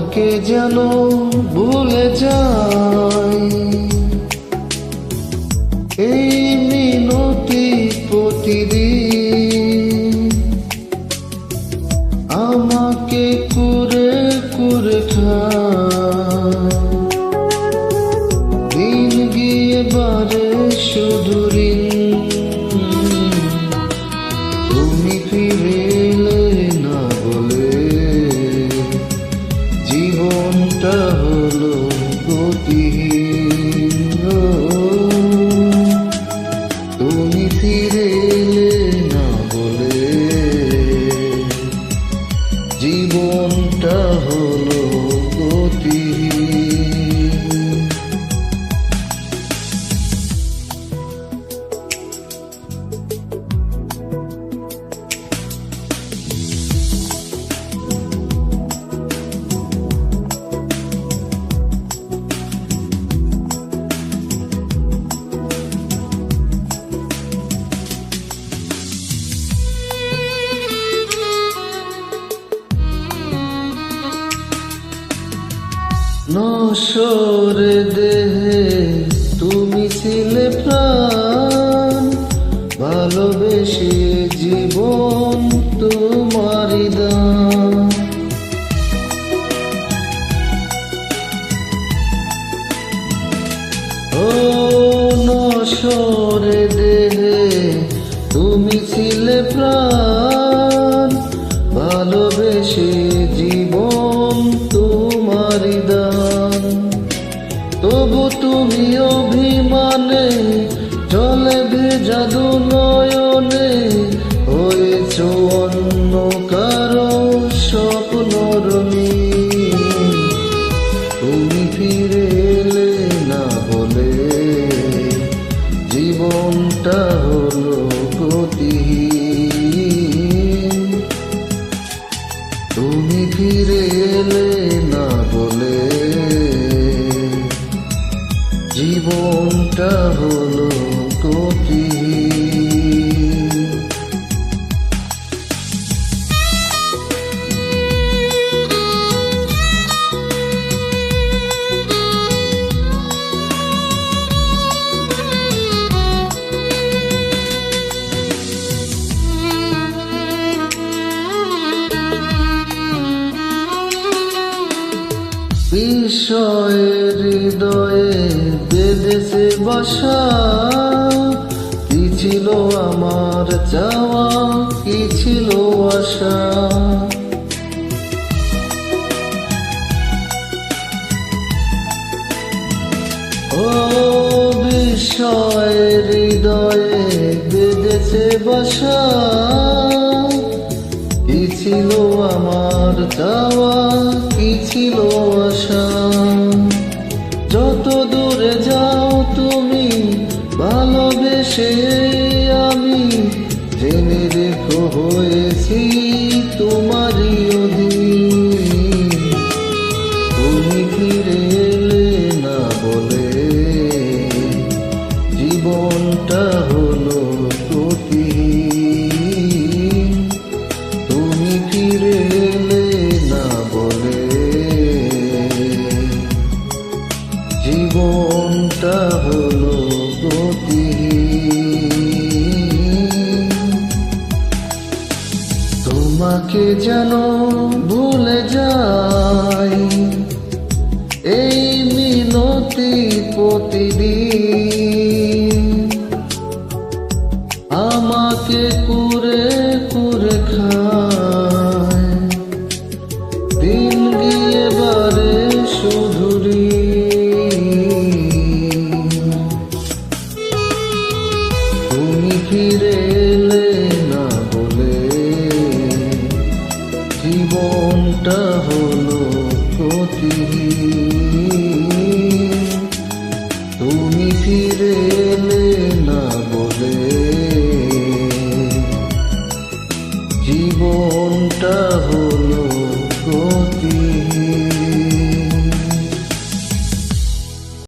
তোমাকে যেন ভুলে যাই এই মিনতি প্রতিদিন আমাকে কুরে কুরে দিন গিয়ে বারে শুধু। তুমি ফিরে জীবনটা হলো গতিহীন নসরে দেহে তুমি ছিলে প্রাণ, ভালোবেসে জীবন তোমারি দান। ও নসরে দেহে তুমি ছিলে প্রাণ ভেজাদু নয়নে হয়েছ অন্য কারও স্বপ্ন রঙিন তুমি ফিরে এলে না বলে, জীবনটা হলো গতিহীন তুমি ফিরে এলে না বলে, জীবনটা হলো বিষয়ের হৃদয়ে বেঁধেছে বাসা। কি ছিল আমার চাওয়া, কি ছিল আশা? ও বিষয়ের হৃদয়ে বেঁধেছে বাসা। কি ছিল আমার চাওয়া কি ছিল আশা? যেন ভুলে যাই। এই মিনতি প্রতিদিন আমাকে কুরে কুরে খায়। দিন গিয়ে বারে শুধুরি তুমি ফিরে তুমি ফিরে না বলে। জীবনটা